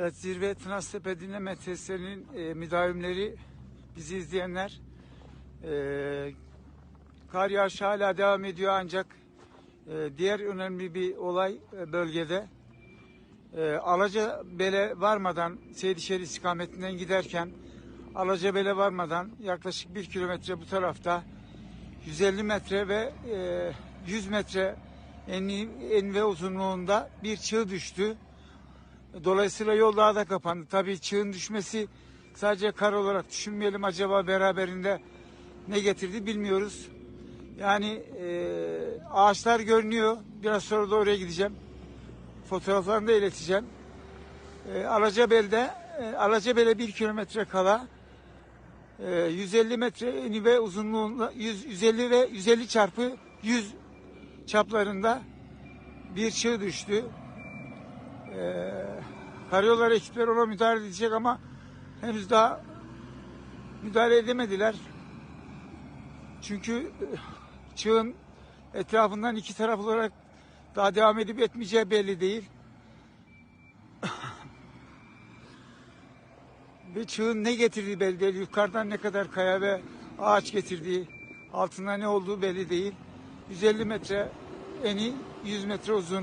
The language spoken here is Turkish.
Evet, Zirve Tınaztepe Dinleme Testlerinin e, müdavimleri, bizi izleyenler, e, kar yağışı hala devam ediyor ancak e, diğer önemli bir olay e, bölgede e, Alacabele varmadan Seydişehir istikametinden giderken Alacabele varmadan yaklaşık bir kilometre bu tarafta 150 metre ve e, 100 metre enli, en ve uzunluğunda bir çığ düştü. Dolayısıyla yol daha da kapandı. Tabii çığın düşmesi sadece kar olarak düşünmeyelim. Acaba beraberinde ne getirdi bilmiyoruz. Yani e, ağaçlar görünüyor. Biraz sonra da oraya gideceğim. Fotoğraflarını da ileteceğim. E, Alacabel'de e, Alacabel'e bir kilometre kala e, 150 metre eni ve uzunluğunda 100, 150 ve 150 çarpı 100 çaplarında bir çığ düştü. Ee, karayolları ekipleri ona müdahale edecek ama henüz daha müdahale edemediler. Çünkü e, çığın etrafından iki taraf olarak daha devam edip etmeyeceği belli değil. ve çığın ne getirdiği belli değil. Yukarıdan ne kadar kaya ve ağaç getirdiği, altında ne olduğu belli değil. 150 metre eni, 100 metre uzun.